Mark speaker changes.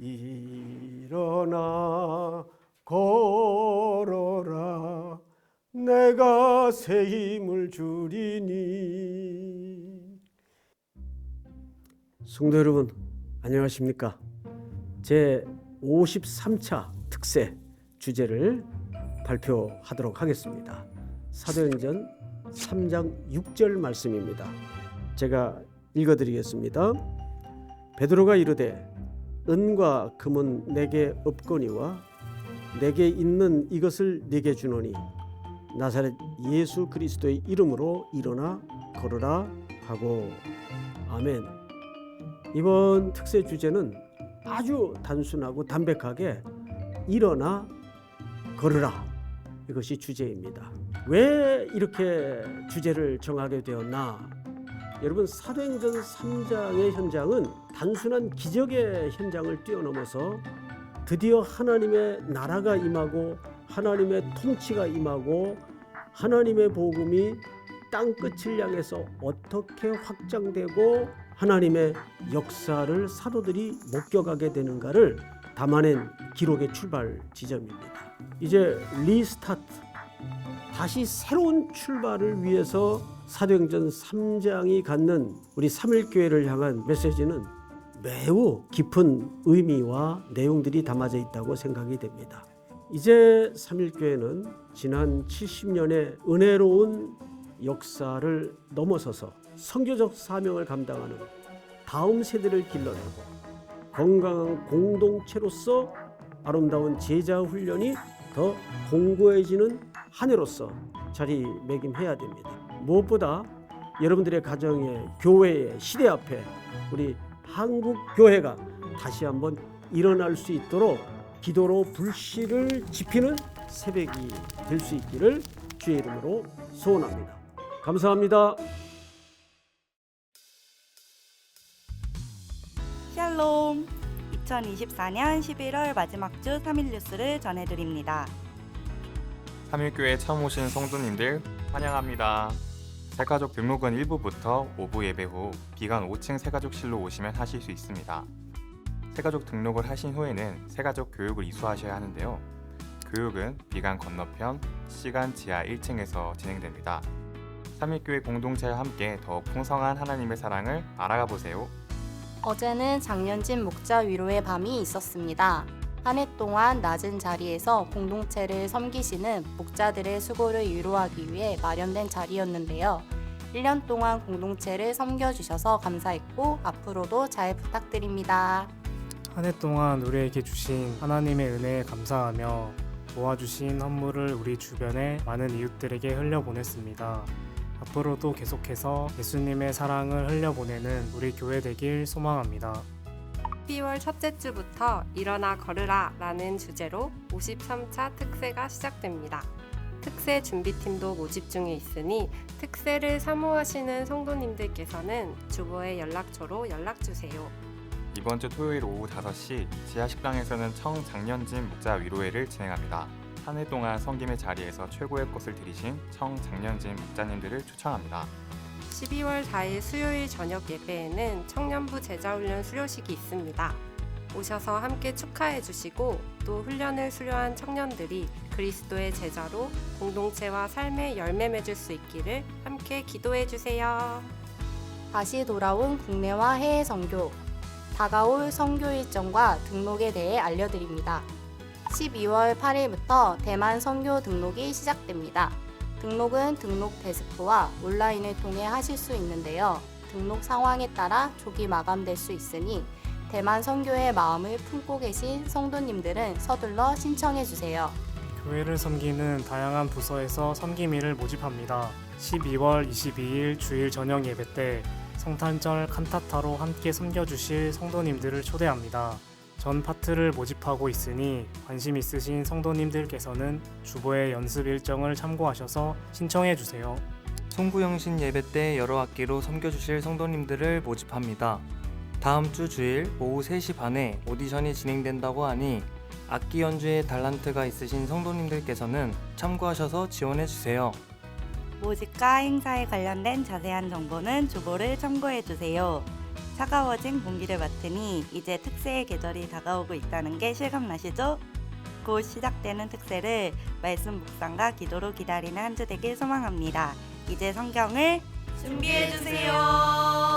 Speaker 1: 일어나 걸어라. 내가 새 힘을 주리니. 성도 여러분 안녕하십니까? 제 53차 특세 주제를 발표하도록 하겠습니다. 사도행전 3장 6절 말씀입니다. 제가 읽어드리겠습니다. 베드로가 이르되 은과 금은 내게 없거니와 내게 있는 이것을 네게 주노니 나사렛 예수 그리스도의 이름으로 일어나 걸으라 하고 아멘. 이번 특세 주제는 아주 단순하고 담백하게 일어나 걸으라 이것이 주제입니다. 왜 이렇게 주제를 정하게 되었나? 여러분 사도행전 3장의 현장은 단순한 기적의 현장을 뛰어넘어서 드디어 하나님의 나라가 임하고 하나님의 통치가 임하고 하나님의 복음이 땅 끝을 향해서 어떻게 확장되고 하나님의 역사를 사도들이 목격하게 되는가를 담아낸 기록의 출발 지점입니다. 이제 리스타트 다시 새로운 출발을 위해서 사도행전 3장이 갖는 우리 삼일교회를 향한 메시지는 매우 깊은 의미와 내용들이 담아져 있다고 생각이 됩니다. 이제 삼일교회는 지난 70년의 은혜로운 역사를 넘어서서 선교적 사명을 감당하는 다음 세대를 길러내고 건강한 공동체로서 아름다운 제자 훈련이 더 공고해지는 한 해로서 자리매김해야 됩니다. 무엇보다 여러분들의 가정에 교회의 시대 앞에 우리 한국 교회가 다시 한번 일어날 수 있도록 기도로 불씨를 지피는 새벽이 될 수 있기를 주의 이름으로 소원합니다. 감사합니다.
Speaker 2: 샬롬! 2024년 11월 마지막 주 3일 뉴스를 전해드립니다.
Speaker 3: 삼일교회 처음 오신 성도님들 환영합니다. 새가족 등록은 1부부터 5부 예배 후 비관 5층 새가족실로 오시면 하실 수 있습니다. 새가족 등록을 하신 후에는 새가족 교육을 이수하셔야 하는데요. 교육은 비관 건너편 시간 지하 1층에서 진행됩니다. 삼일교회 공동체와 함께 더욱 풍성한 하나님의 사랑을 알아가 보세요.
Speaker 4: 어제는 장년진 목자 위로의 밤이 있었습니다. 한 해 동안 낮은 자리에서 공동체를 섬기시는 목자들의 수고를 위로하기 위해 마련된 자리였는데요. 1년 동안 공동체를 섬겨주셔서 감사했고 앞으로도 잘 부탁드립니다.
Speaker 5: 한 해 동안 우리에게 주신 하나님의 은혜에 감사하며 모아주신 헌물을 우리 주변의 많은 이웃들에게 흘려보냈습니다. 앞으로도 계속해서 예수님의 사랑을 흘려보내는 우리 교회 되길 소망합니다.
Speaker 6: 12월 첫째 주부터 일어나 걸으라 라는 주제로 53차 특세가 시작됩니다. 특세 준비팀도 모집 중에 있으니 특세를 사모하시는 성도님들께서는 주보의 연락처로 연락주세요.
Speaker 3: 이번 주 토요일 오후 5시 지하 식당에서는 청장년진 목자 위로회를 진행합니다. 한 해 동안 성김의 자리에서 최고의 꽃을 들이신 청장년진 목자님들을 초청합니다.
Speaker 6: 12월 4일 수요일 저녁 예배에는 청년부 제자훈련 수료식이 있습니다. 오셔서 함께 축하해 주시고 또 훈련을 수료한 청년들이 그리스도의 제자로 공동체와 삶의 열매 맺을 수 있기를 함께 기도해 주세요.
Speaker 4: 다시 돌아온 국내와 해외 선교. 다가올 선교 일정과 등록에 대해 알려드립니다. 12월 8일부터 대만 선교 등록이 시작됩니다. 등록은 등록 데스크와 온라인을 통해 하실 수 있는데요. 등록 상황에 따라 조기 마감될 수 있으니 대만 선교의 마음을 품고 계신 성도님들은 서둘러 신청해 주세요.
Speaker 5: 교회를 섬기는 다양한 부서에서 섬김이를 모집합니다. 12월 22일 주일 저녁 예배 때 성탄절 칸타타로 함께 섬겨주실 성도님들을 초대합니다. 전 파트를 모집하고 있으니 관심 있으신 성도님들께서는 주보의 연습 일정을 참고하셔서 신청해 주세요.
Speaker 7: 송구영신 예배 때 여러 학기로 섬겨주실 성도님들을 모집합니다. 다음 주 주일 오후 3시 반에 오디션이 진행된다고 하니 악기 연주에 달란트가 있으신 성도님들께서는 참고하셔서 지원해 주세요.
Speaker 2: 모집과 행사에 관련된 자세한 정보는 주보를 참고해 주세요. 차가워진 공기를 맡으니 이제 특세의 계절이 다가오고 있다는 게 실감나시죠? 곧 시작되는 특세를 말씀 묵상과 기도로 기다리는 한 주 되길 소망합니다. 이제 성경을 준비해 주세요.